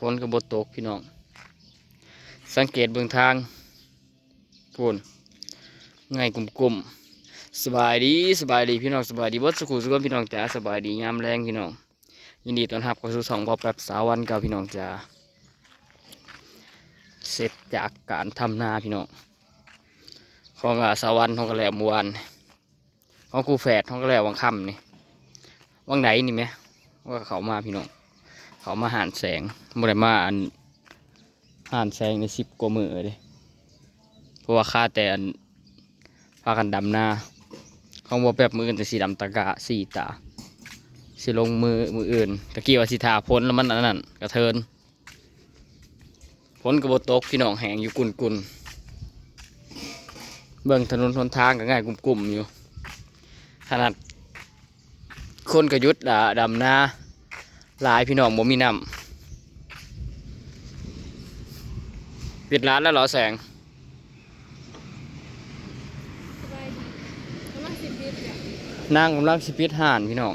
ฝนกับบตกพี่น้อง สังเกตเบื้องทางพูนง่ายกลุ่มๆสบายดีสบายดีพี่น้องสบายดีเบิดสุขุสุขพี่น้องจ๋าสบายดียามแรงพี่น้องยินดีต้อนรับเข้าสู่สองพอแป๊บสาวันก่าพี่น้องจ๋าเสร็จจากการทำนาพี่น้องของอาสาวันของกระแหลมเมื่อวานของครูแฝดของกระแหลมวังค่ำนี่วังไหนนี่ไหมว่าเขามาพี่น้อง เขามาหานแสงบ่ได้มาอันหานแสงในสิบกว่ามือเลยเพราะว่าค่าแต่อันพากันดำหน้าของบ่แบบมืออื่นแต่สีดำตะกะสีตาสิลงมือมืออื่นตะกี้ว่าสิทาพ้นแล้วมันอันนั้นกระเทินพ้นกระโบตกพี่น้องแหงอยู่กุนกุนๆเบิ่งถนนทนทางก็ง่ายกลุ่มๆอยู่ ขนาดคนกระยุดด่าดำหน้า หลายพี่น้องบ่มีน้ำปิดร้านแล้วเหรอแสงสบายดีกำลังสิบปีเนี่ยนั่งกำลังสิปิดห่านพี่น้อง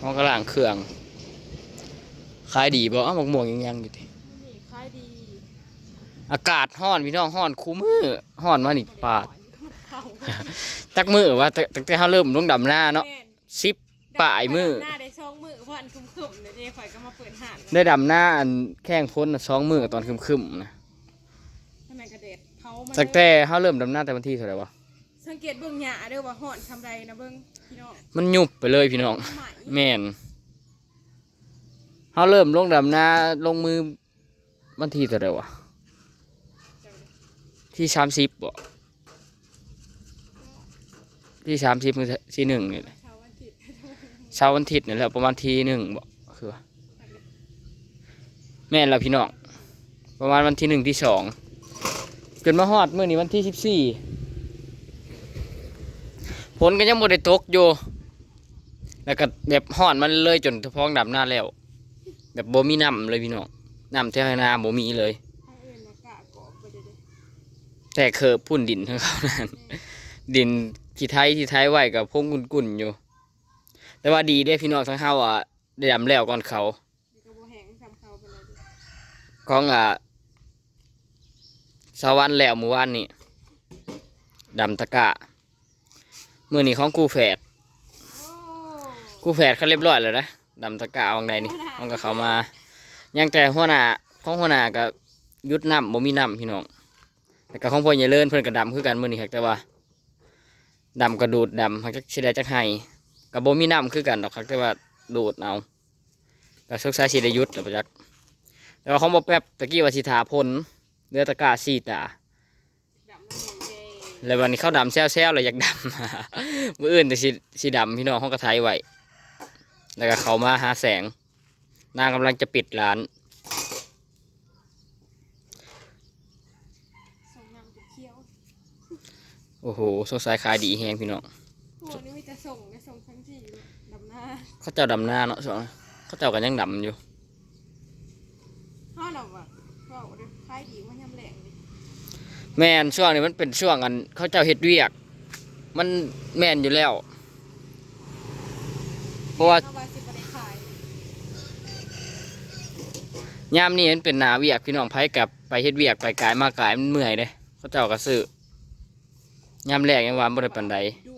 ห้องกระล่างเครื่องขายดีบ่เอ้าหมกม่วงยังยังอยู่ตินี่ขายดี อากาศห้อนพี่น้องห้อนคูมือห้อนมานี่ปาดเขาตักมือว่าตั้งตั้งแต่เฮาเริ่มลงดำหน้าเนาะแม่นสิบปลายมือหน้าได้ช่องมือเพราะอันคุ้ม ๆเดี๋ยวเจ๊ข่อยก็มาเปิดห่านได้ดำหน้าอันแข้งพ้นน่ะสองมือตอนคึมๆนะทำไมกระเด็ดเขามาตั้งแต่เฮาเริ่มดำหน้าแต่วันที่เท่าไหร่วะสังเกตเบื้องหยาเด้อว่าห่อนทำไรนะเบื้องพี่น้องมันยุบไปเลยพี่น้องใหม่แม่นเขาเริ่มลงดำนาลงมือวันที่เท่าไหรวะที่สามสิบบ่ที่สามสิบมือที่หนึ่งนี่แหละเช้าวันอาทิตย์เช้าวันอาทิตย์นี่แหละประมาณที่หนึ่งบ่ คือแม่นแล้วพี่น้องประมาณวันที่หนึ่งที่สองจนมาฮอดเมื่อนี้วันที่สิบสี่ผลก็ยังบ่ได้ตกอยู่แล้วก็แบบห่อนมันเลยจนท้องดำหน้าแล้ว แบบโบมีน้ำเลยพี่น้องน้ำแถวนาโบมีเลย แต่เคิบพุ่นดินทั้งเขานั่นดินที่ไทยที่ไทยไหวกับพงกุ่นอยู่ แต่ว่าดีได้พี่น้องทั้งเฮาอะ ได้ดำแล้วก่อนเขาเดี๋ยวก็บ่แห้งทำเขาไปเลยเด้อของอะสาวันแล้วเมื่อวานนี้ดำตะกะมื้อนี้ของกูแฝดโอ้กูแฝดเขาเรียบร้อยแล้วนะดำตะกะวังใดนี่มันก็เขามายังแต่หัวหน้าของหัวหน้าก็หยุดน้ำบ่มีน้ำพี่น้องแต่ก็ของพ่อใหญ่เลินเพิ่นก็ดำคือกันมื้อนี้ครับแต่ว่าดำกระดูดดำเขาจะสิได้จักให้ก็บ่มีน้ำคือกันดอกครับแต่ว่า ดูดเอาก็สงสัยสิได้หยุดแล้วประจักแต่ว่าของบ่แป๊บตะกี้ว่าสิถาพ่นเรือตะกร้าสี่ตาดำมันเหมือนเจแล้ววันนี้เขาดำแซวๆเลยอยากดำมื้ออื่นแต่สิสิดำพี่น้องเขาก็ไทยไว้แล้วก็เขามาหาแสง นางกำลังจะปิดร้านส่งน้ำจะเคี้ยวโอ้โหสงสัยขายดีแฮงพี่น้อง ตัวนี้มีแต่ส่งไม่ส่งทั้งที่ดำหน้าเขาเจ้าดำหน้าเนาะสองเขาเจ้ากันยังดำอยู่ห้าดอกอะว่าเดี๋ยวขายดีมันยำแหลงเลยแม่นช่วงนี้มันเป็นช่วงอัน เขาเจ้าเฮ็ดเวียก มันแม่นอยู่แล้ว เพราะว่าเอาไว้สิบได้ขายยามนี้มันเป็นหนาเวียกพี่น้องไผกับไปเฮ็ดเวียกไปกายมากายมันเมื่อยเด้เขาเจ้าก็ซื้อยามแรกยังว่าบ่ได้ปานใดด่วนไปสั่งกัน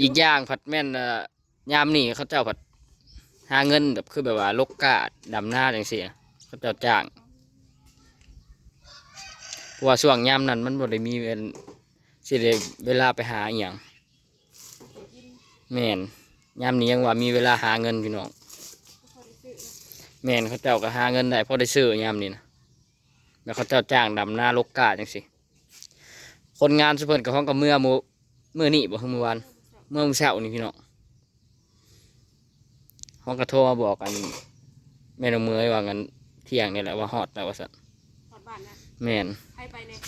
อีกอย่างผัดแม่นอ่อยามนี้เขาเจ้าผัดหาเงินแบบคือแบบว่าลกกาดำหน้าจังซี่นะเขาเจ้าจ้างเพราะว่าช่วงยามนั้นมันบ่ได้มีเวลสิได้เวลาไปหาอีหยังแม่นยามนี้ยังว่ามีเวลาหาเงินพี่น้องแม่นเขาเจ้าก็หาเงินได้พอได้ซื้อยามนี้นะแล้วเขาเจ้าจ้างดำหน้าลกกาจังซี่คนงานสุเพิ่นกับห้องกับเมื่อมื้อมื้อนี้บ่คือมื้อวาน เมื่อมื้อเช้านี่พี่น้องห้องกระโทรมาบอกกันแม่นองเมยว่ากันเที่ยงนี่แหละว่าฮอดแล้วว่าสันหอดบ้านนะแม่นให้ไปเนี่ย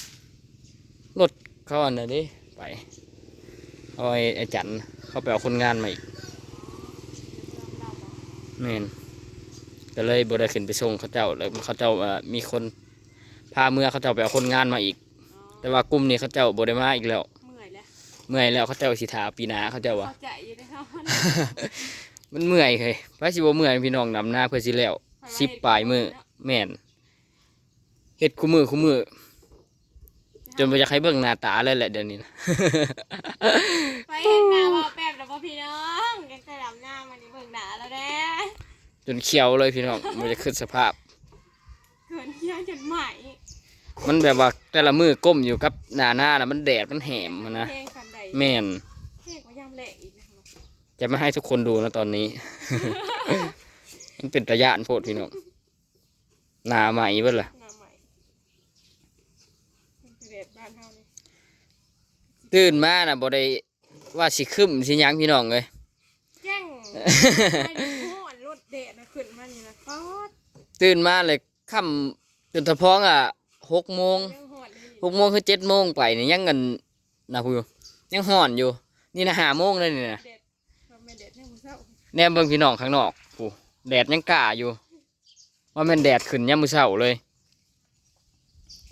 รถเขาอันนั้นเดิไปเอาไอ้ไอ้จันเขาไปเอาคนงานมาอีกเราบอกแม่นก็เลยบ่ได้ขึ้นไปส่งเขาเจ้าแล้วเขาเจ้าว่ามีคนพาเมื่อเขาเจ้าไปเอาคนงานมาอีกอ๋อแต่ว่ากลุ่มนี้เขาเจ้าบ่ได้มาอีกแล้ว เมื่อยแล้วเมื่อยแล้วเขาเจ้าสิถาปีหน้าเขาเจ้าว่าเข้าใจอยู่นะครับ มันเมื่อยเลยพระสิบ่เมื่อยพี่น้องนำหน้าเพื่อสิแล้ว สิบปลายมือ แม่นเฮ็ดคู่มือคู่มือ จนบ่อยากให้เบิ่งหน้าตาเลยแหละเดี๋ยวนี้นะ ไปเห็นหน้าว่าแป๊บแล้วพ่อพี่น้องแกจะดำหน้ามันนี่เบิ่งหน้าแล้วแน่จนเขียวเลยพี่น้องมันจะขึ้นสภาพ เกินเที่ยงจนใหม่มันแบบว่าแต่ละมือก้มอยู่กับหน้าหน้าแล้วมันแดดมันแหมอะนะ เพลงคันใด แม่นเพลงก็ย่ำแหลกอีกนะคะจะไม่ให้ทุกคนดูนะตอนนี้ มันเป็นตะยานโพดพี่น้องหน้าใหม่เบิ่ล่ะหน้าใหม่เป็นเด็ดบ้านเฮานี่ตื่นมาน่ะบ่ได้ว่าสิคึมสิหยังพี่น้องเลย แจ้งไม่ได้โหดรถเดดนะขึ้นมานี่นะฟอดตื่นมาเลยค่ำจนตะพ้องอะหกโมงยังโหดเลยหกโมงคือเจ็ดโมงไปนี่ยังเงินนะพูยั งห่อนอยู่ นี่นะห้าโมงเลยนี่นะเด็ดก็ไม่เด็ดเนี่ยคุณเจ้าแนมเบิ่งพี่น้องข้างนอกผู้แดดยังกล้าอยู่ ว่าแม่นแดดขึ้นยามมื้อเช้าเลย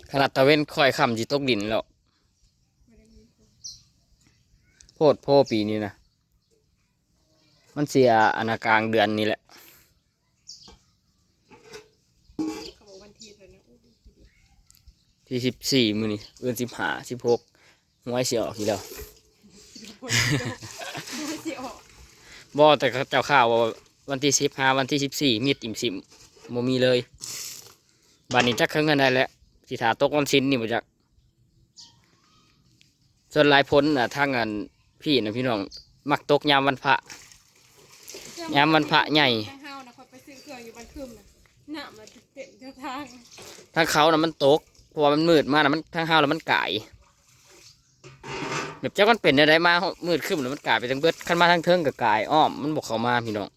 ขนาดตะเว้นค่อยค่ำจิตกดินแล้วไม่ได้มีคนโพดโพปีนี้นะมันเสียอานากลางเดือนนี้แหละเขาบอกวันที่เท่านั้นอู้ดีดีที่สิบสี่มื้อนี้เอือนสิบห้าสิบหก หวยเสียออกอีกแล้วดีคนเดียวไม่สิออกบ่แต่เขาเจ้าข่าวว่าวันที่สิบห้าวันที่สิบสี่มีดอิ่มสิมโมมีเลยบัดนี้จักเครื่องกันได้แล้วสิถาตกวันสิ้นนี่บ่จักส่วนหลายพ้นน่ะทางอันพี่นะพี่น้อง มักตกยามวันพระยามวันพระใหญ่ทางเฮานะเขาไปซื้อเครื่องอยู่บ้านคึมนะหน้ามันเต็มเจ้าทางทางเขาน่ะมันตกเพราะว่ามันมืดมากนะมันทางเฮาแล้วมันกาย แบบเจ้ามันเป็นอะได้มามืดขึ้นแล้วมันกลายไปทั้งเบิดขั้นมาทางเทิงกับกายอ้อมมันบอกเขามาพี่น้อง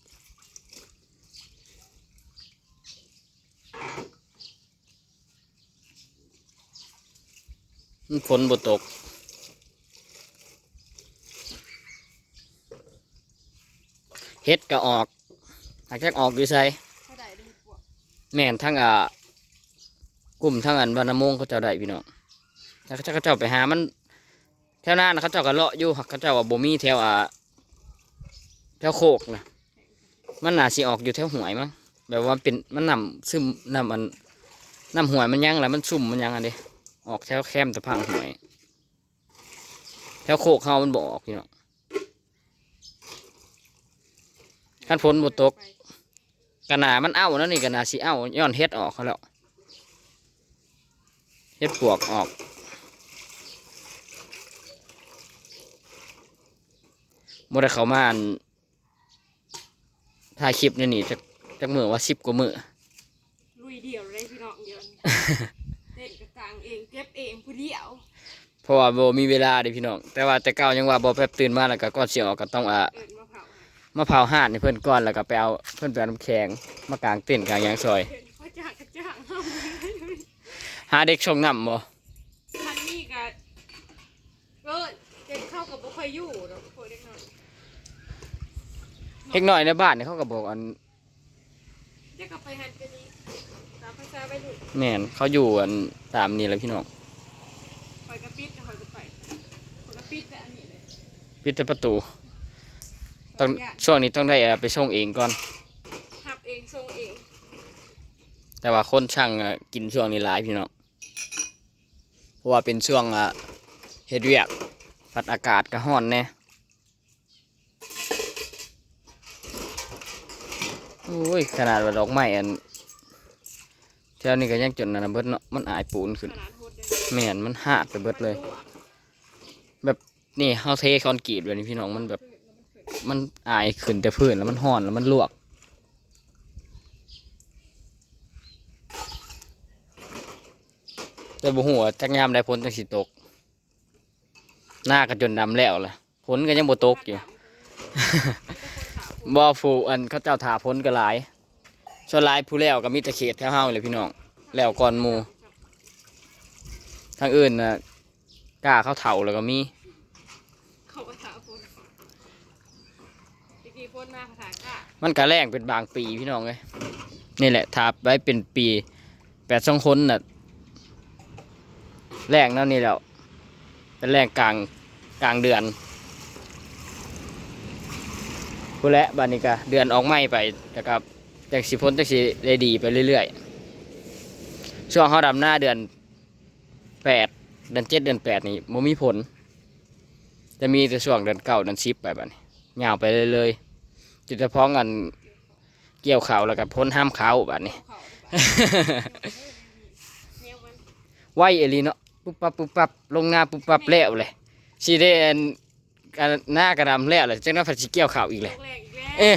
มันฝนบ่ตกเฮ็ดก็ออกหากจะออกอยู่ไสเขาได้ดีกว่าแม่นทั้งอ่ากลุ่มทั้งอันบานามงเขาเจ้าได้พี่น้องแล้วเขาเจ้าเขาเจ้าไปหามัน ถวหน้านะเขาเจ้าก็เลาะอยู่เขาเจ้าว่าบ่มีแถวอ่าแถวโคกนะมันน่าสิออกอยู่แถวหวยมั้งแบบว่าเป็นมันนำซึมนำอันนำหวยมันยังแล้วมันซุ่มมันยังอันเดีออกแถวแคมตะพังหวยแถวโคกเขามันบออกพี่น้องขั้นฝนบ่ตกกะนามันเอ้านั่นนี่กะนาสิเอ้าย้อนเฮ็ดออกเขาแล้วเฮ็ดปวกออก บ่ได้เข้ามาอันถ่ายคลิปนี่นี่จักจักมือว่าสิบกว่ามือ ลุยเดียวเลยพี่น้องเดียวนี่เล่นกระตังเองเก็บเองผู้เดียวเพราะว่าบ่มีเวลาเด้พี่น้อง แต่ว่าแต่เก่ายังว่าบ่แป๊บตื่นมาแล้วก็ก่อนสิออกก็ต้องอ่าเอินมาเผาให้มาเผาห่านให้เพิ่นก่อนแล้วก็ไปเอาเพิ่นไปเอาน้ำแข็งมากางเต้นท์กางหยางซอย เอินเขาจ้างกระจ้างเฮาเลยหาเด็กชงน้ำบ่คันนี้ก็เออเด็กเข้ากับบ่ค่อยอยู่ดอกพวกเด็กน้อย เด็กน้อยในบ้านนี่เขาก็บอกอันเด็กก็ไปหันไปนี่ตามภาษาไปดูแม่นเขาอยู่อันตามนี่แหละพี่น้องคอยกระปิดคอยกระไปคอยกระปิดแต่อันนี้เลยปิดแต่ประตูต้องญาติช่วงนี้ต้องได้เอาไปส่งเองก่อน หับเองส่งเองแต่ว่าคนช่างอะกินช่วงนี้หลายพี่น้องเพราะว่าเป็นช่วงอะเฮ็ดเวียกพัดอากาศก็ร้อนแน่ โอ้ยขนาดว่าดอกไม้อันแถวนี้ก็ยังจนนั่นนะเบิดเนาะมันอายปูนขึ้นขนาดโหดเลยแม่นมันหาดไปเบิดเลย แบบนี่เฮาเทคอนกรีตแบบนี้พี่น้องมันแบบ มันอายขึ้นแต่พื้นแล้วมันห่อนแล้วมันลวกแต่บ่ฮู้ว่าจักยามได้ผลจังสิตก หน้าก็จนดำแล้วล่ะผลก็ยังบ่ตกอยู่ บ่ฟูอันเขาเจ้าถาผลก็หลายส่วนหลายผู้แล้วก็มีแต่เขตแถวเฮาเลยพี่น้องแล้วก่อนหมู่ทางอื่นน่ะกล้าเข้าเฒ่าแล้วก็มีเขาภาษาคนอีกทีพ่นมาภาษากะมันก็แรงเป็นบางปีพี่น้องเลยนี่แหละถ้าไว้เป็นปีแปดสองคนน่ะแรงนั่นนี่แล้วเป็นแรงกลางกลางเดือน พูดแล้วบานิกาเดือนออกไม่ไปแต่กับจากสิพ้นจากสิได้ดีไปเรื่อยๆ ช่วงเขาดำหน้าเดือนแปดเดือนเจ็ดเดือนแปดนี่บ่มีผล จะมีแต่ช่วงเดือนเก้าเดือนสิบไปแบบนี้ยาวไปเลยเลยๆจุดเฉพาะกันเกี่ยวเขาแล้วกับพ้นห้ามเขาแบบนี้เขาเนี่ยมันไหวเอลีเนาะปุ๊บปั๊บปุ๊บปั๊บลงหน้าปุ๊บปั๊บแล้วเลยสีได้อันอัน หน้ากระดำแล้วเลยจังนั้นผัดสีเกี่ยวข่าวอีกเลยลูกแรกอีกแล้วเอ๊ะ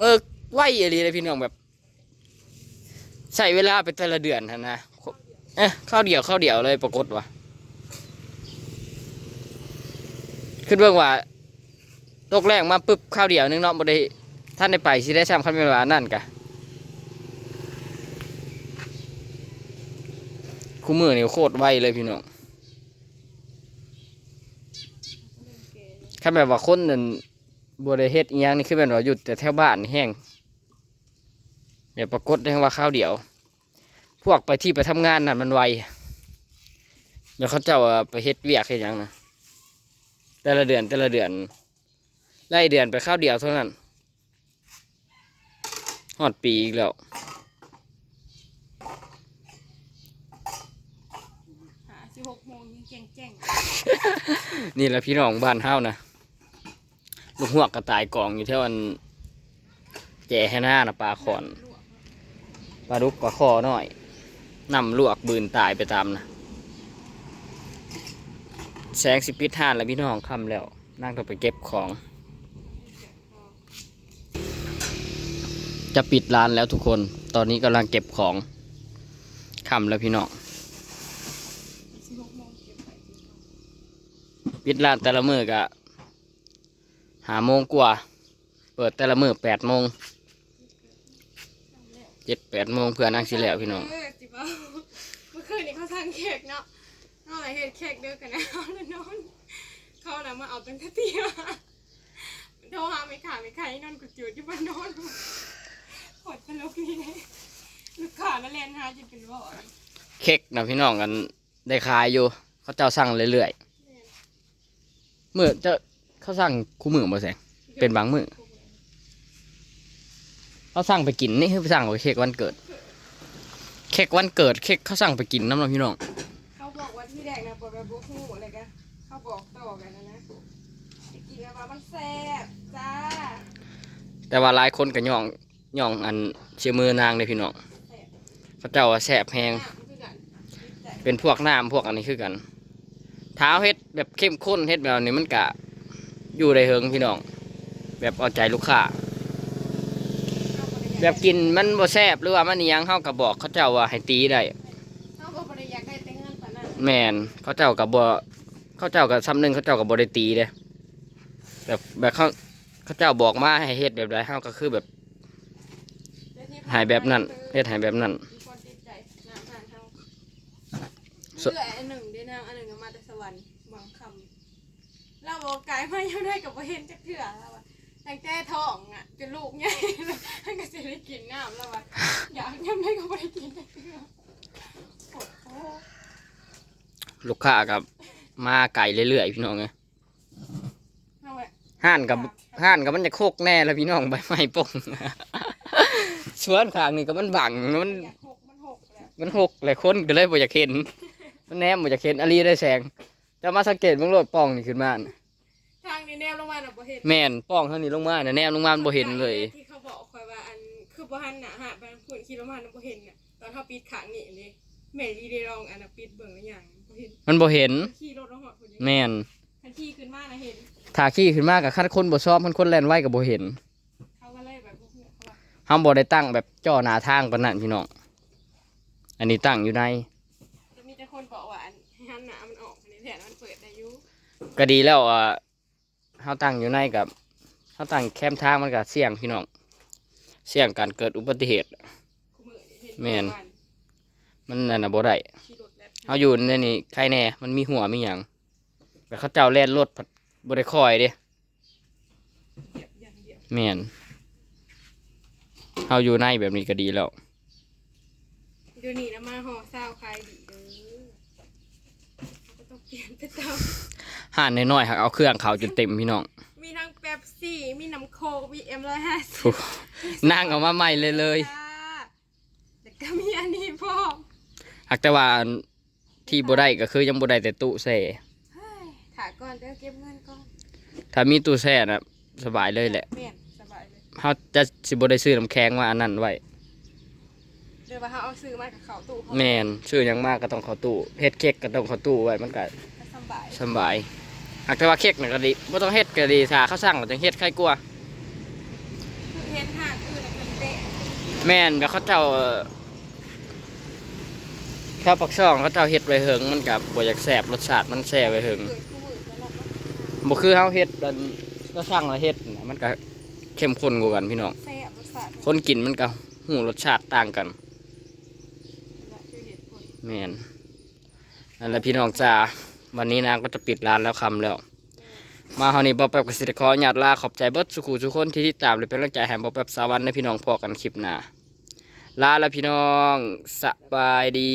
เออไหวเอหลีเลยพี่น้องแบบใช้เวลาไปแต่ละเดือนหั่นนะเอ๊ะข้าวเดียวข้าวเดียวเลยปรากฏว่าขึ้นเบื้องว่าตกแรกมาปุ๊บข้าวเดียวนึงเนาะบ่ได้ท่านได้ไปสิได้ซ้ำคันเวลานั่นกะคู่มือนี่โคตรไวเลยพี่น้อง คันแบบว่าคนนั่นบ่ได้เฮ็ดอีหยังนี่คือแบบว่าหยุดแต่แถวบ้านนี่แห้งเดี๋ยวปรากฏได้ว่าข้าวเดียว พวกไปที่ไปทำงานนั่นมันไวเดี๋ยวเขาเจ้าว่าไปเฮ็ดเวียกเฮ็ดหยังนะแต่ละเดือนแต่ละเดือนไล่เดือนไปข้าวเดียวเท่านั้นหอดปีอีกแล้วหาสิบหกโมงยิงแจ้งแจ้งนี่แหละพี่น้องบ้านเฮานะ ลูกหวกกระต่ายกองอยู่เท่าอันแก่ให้หน้านะปลาขอนปลาดุกปลาคอหน่อยนำลวกบืนตายไปตามนะแสงสิปิดห้านแล้วพี่น้องค่ำแล้ว นั่งต้องไปเก็บของ จะปิดร้านแล้วทุกคน ตอนนี้กำลังเก็บของค่ำแล้วพี่น้องปปิดร้านแต่ละมือกะ หาโมงกว่า เปิดแต่ละมือแปดโมงเจ็ดแปดโมงเพื่อนั่งสิแล้วพี่น้องเออสิบ่าเมื่อคืนนี้เขาสั่งเค้กเนาะนอกจากเฮ็ดเค้กเด้อกันนะเอาแล้วนอนเขาน่ะมาเอาตั้งแต่เตียโทรหาไม่ขาไม่ขายนอนกุดจุดอยู่บ้านนอนปวดตลกนี่เลยลูกค้าแล้วแลนหาจนเป็นบ่อยเค้กนะพี่น้องกันได้ขายอยู่ เขาเจ้าสั่งเรื่อยๆมือจะ เขาสั่งคู่มือบ่แสงเป็นบางมื้อเขาสั่งไปกินนี่คือไปสั่งว่าเค้กวันเกิด เค้กวันเกิดเค้กเขาสั่งไปกินน้ำเราพี่น้องเขาบอกว่าที่แรกนะปวดแบบบุกหูอะไรกันเขาบอกต่อกันนะนะไปกินแล้วว่ามันแซ่บจ้าแต่ว่าหลายคนก็ย่องย่องอันเชื่อมือนางเลยพี่น้องแซ่บเขาเจ้าว่าแสบแหงน้ำคือกันใจเป็นพวกน้ำพวกอันนี้คือกันเท้าเฮ็ดแบบเข้มข้นเฮ็ดแบบนี้มันกะ อยู่ได้เฮิงพี่น้อง แบบเอาใจลูกค้าแบบกินมันบ่แซ่บหรือว่ามันอิหยังเฮาก็บอกเขาเจ้าว่าให้ตีได้เขาบอกว่าอยากได้แต่เงินปานนั้นแม่นเขาเจ้าก็บ่เขาเจ้าก็ซ้ำหนึงเขาเจ้าก็บ่ได้ตีเด้แบบแบบเขาเขาเจ้าบอกมาให้เฮ็ดแบบใดเฮาก็คือแบบให้แบบนั้นเฮ็ดให้แบบนั้น มีคนติดใจน้ำทานเฮาส่เลืวนออันหนึ่งด้วยนะอันหนึ่งก็มาแต่สวรรค์บางคำ เราบอกกายมายังได้กับว่าเห็นจักเถื่อแล้วว่าตั้งแต่ท้องอะจนลูกใหญ่แล้วท่านก็จะได้กินน้ำแล้วว่าอยากยังได้ก็ไม่ได้กินจักเถื่อปวดโอ้ลูกค้ากับมาไก่เรื่อยๆพี่น้องเอ้ยเอาไว้ห่านกับห่านกับมันจะโคกแน่แล้วพี่น้องใบไม้ป่ง สวนข้างนี่ก็มันบังมัน อยากหกมันหกแล้วมันหกหลายคนก็เลยบ่อยากเห็น มันแนมบ่อยากเห็นอาลีได้แสง จะมาสังเกตเบิ่งรถป้องนี่ขึ้นมาน่ะทางนี้แนวลงมาน่ะบ่เห็นแม่นป้องเท่านี้ลงมาน่ะแนมลงมามันบ่เห็นเลย ที่เขาบอกคอยว่าอันคือบ่หันหน้าหาไปทางพุ่นคิดว่ามันบ่เห็นน่ะตอนเฮาปิดขางนี่นี่แม่ลีได้ลองอันน่ะปิดเบิ่งแล้วอย่างบ่เห็นมันบ่เห็น ขี่รถลงหอดพุ่นอยู่แม่นทันทีขึ้นมานะเห็น ถ้าขี่ขึ้นมากับคันคนบ่ชอบมันคนแล่นไวก็บ่เห็นเขาก็เลยแบบพวกเนี่ยเขาว่าเฮาบ่ได้ตั้งแบบจ่อหน้าทางปานนั้นพี่น้อง อันนี้ตั้งอยู่ใน จะมีแต่คนบอกว่า ก็ดีแล้วอะเฮาตั้งอยู่ในกับเฮาตั้งแคมทางมันก็เสี่ยงพี่น้อง เสี่ยงการเกิดอุบัติเหตุคู่มือนี่เห็นแม่น มันนั่นน่ะบ่ได้เอาอยู่ในนี่ใครแน่ มันมีหัวมีหยังแต่เขาเจ้าแล่นรถผัดบริคอยด้เมียบอยเดียวแม่นเอาอยู่ในแบบนี้ก็ดีแล้วเดี๋ยวนี้นะมาห่อเศร้าใคลายดี เด้อก็ต้องเปลี่ยนไปตามห่านน้อยๆหักเอาเครื่องเขาจนเต็มพี่น้องมีทั้งเป๊ปซี่ มีน้ำโค้กมีเอ็มร้อยห้าสิบนั่งเอามาใหม่เลยเลยจ้าแต่ก็มีอันนี้พ่อมหากแต่ว่าที่บ่ได้ก็คือยังบ่ได้แต่ตู้แช่เฮ้ยถ่าก่อนเด้อเก็บเงินก่อนถ้ามีตู้แช่น่ะสบายเลยแหละ แม่นสบายเลยเฮาจะสิบ่ได้ซื้อน้ำแข็งมาอันนั้นไว้ เดี๋ยวว่าเขาเอาซื้อมากับเขาตู้เขาแม่นซื้อหยังมากก็ต้องเข้าตู้เฮ็ดเค้กก็ต้องเข้าตู้ไว้มันก็ก็สบายสำบายหากแต่ว่าเค้กน่ะก็ดีบ่ต้องเฮ็ดก็ดีถ้าเขาสั่งก็จังเฮ็ดใครกลัว คือเห็นห่างอื่นน่ะเป็นเตะแม่นแบบเขาเจ้าเอ่อข้าวปักช่องเขาเจ้าเฮ็ดไว้เหิงมันกับบ่อยากแสบรสชาติมันแซ่ไว้เหิงเกิดคู่มือแล้วเราก็บ่คือเฮาเฮ็ดแล้วก็สั่งแล้วเฮ็ดน่ะมันก็เข้มข้นกว่ากันพี่น้อง แซ่บรสชาติคนกินมันก็หูรสชาติต่างกัน และคือเหตุผล แม่นนั่นแหละพี่น้องจ้าวันนี้นางก็จะปิดร้านแล้วคำแล้ว มาเฮานี่บอแป๊บกสิทธิ์ขอหยาดลาขอบใจเบิร์ดสุขุทุกคนที่ติดตามหรือเป็นกำลังใจแห้บ่แป๊บสาวันในพี่น้องพอกันคลิปหน้าลาแล้วพี่น้องสบายดี